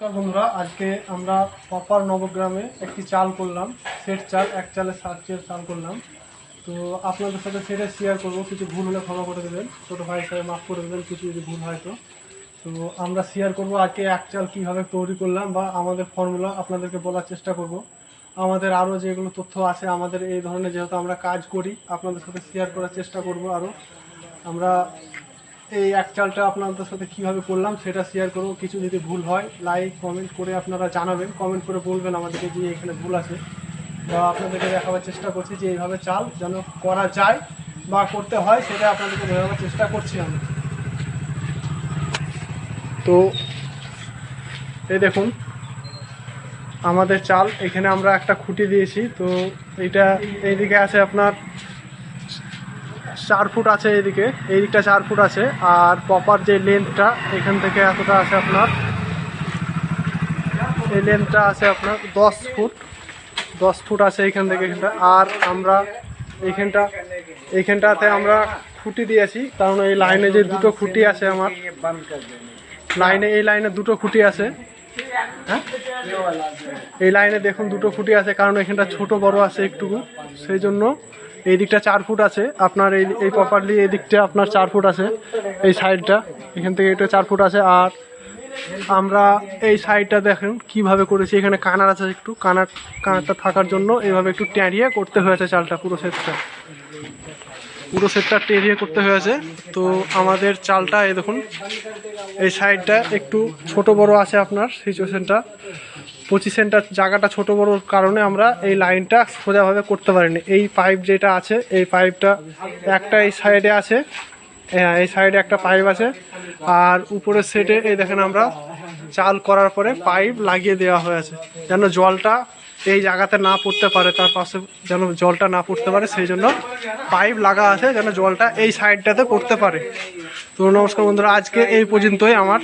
নমস্কার বন্ধুরা, আজকে আমরা প্রপার নবগ্রামে একটি চাল করলাম, সেট চাল, এক চালে সাত চেয়ার চাল করলাম। তো আপনাদের সাথে সেটা শেয়ার করব, কিছু ভুল হলে ক্ষমা করে দেবেন, ছোটো ভাই সাহেব মাফ করে দেবেন, কিছু যদি ভুল হয় তো। তো আমরা শেয়ার করব আজকে এক চাল কীভাবে তৈরি করলাম বা আমাদের ফর্মুলা আপনাদেরকে বলার চেষ্টা করব। আমাদের আরও যেগুলো তথ্য আছে, আমাদের এই ধরনের যেহেতু আমরা কাজ করি, আপনাদের সাথে শেয়ার করার চেষ্টা করব আরও। আমরা এই এক চালটা আপনাদের সাথে কীভাবে করলাম সেটা শেয়ার করব। কিছু যদি ভুল হয় লাইক কমেন্ট করে আপনারা জানাবেন। কমেন্ট করে বলবেন আমাদেরকে যে এখানে ভুল আছে। বা আপনাদেরকে দেখাবার চেষ্টা করছি যে এইভাবে চাল যেন করা যায় বা করতে হয়, সেটা আপনাদেরকে দেখাবার চেষ্টা করছি আমি। তো এই দেখুন, আমাদের চাল এখানে আমরা একটা খুঁটি দিয়েছি। তো এইটা এইদিকে আছে আপনার চার ফুট আছে এদিকে এই দিকটা চার ফুট আছে। আর প্রপার যে লেন্থটা এখান থেকে এতটা আছে আপনার, এই লেন্থটা আছে আপনার দশ ফুট। দশ ফুট আছে এইখান থেকে এখানটা। আর আমরা এইখানটা এইখানটাতে আমরা খুঁটি দিয়েছি, কারণ এই লাইনে যে দুটো খুঁটি আছে আমার লাইনে এই লাইনে দুটো খুঁটি আছে। এই লাইনে দেখুন দুটো খুঁটি আছে, কারণ এখানটা ছোট, বড় আছে একটুকু সেই জন্য এই দিকটা চার ফুট আছে। আপনার এই এই প্রপারলি এই দিকটা আপনার চার ফুট আছে, এই সাইডটা এখান থেকে এটা চার ফুট আছে। আর আমরা এই সাইডটা দেখেন কীভাবে করেছি। এখানে কানার আছে একটু। কানার, কানারটা থাকার জন্য এইভাবে একটু ট্যাঁড়িয়ে করতে হয়েছে চালটা, পুরো সেটটা। পুরো সেটটা টেরিয়ে করতে হয়েছে। তো আমাদের চালটা, এই দেখুন, এই সাইডটা একটু ছোট বড় আছে আপনার সিচুয়েশনটা পঁচিশ সেন্টার জায়গাটা ছোট বড়োর কারণে আমরা এই লাইনটা সোজাভাবে করতে পারিনি। এই পাইপ যেটা আছে, এই পাইপটা একটা এই সাইডে আছে হ্যাঁ এই সাইডে একটা পাইপ আছে। আর উপরের সেটে এই দেখেন আমরা, চাল করার পরে পাইপ লাগিয়ে দেওয়া হয়েছে। যেন জলটা এই জায়গাতে না পড়তে পারে, তার পাশে যেন জলটা না পড়তে পারে, সেই জন্য পাইপ লাগা আছে যেন জলটা এই সাইডটাতে পড়তে পারে। তো নমস্কার বন্ধুরা, আজকে এই পর্যন্তই আমার।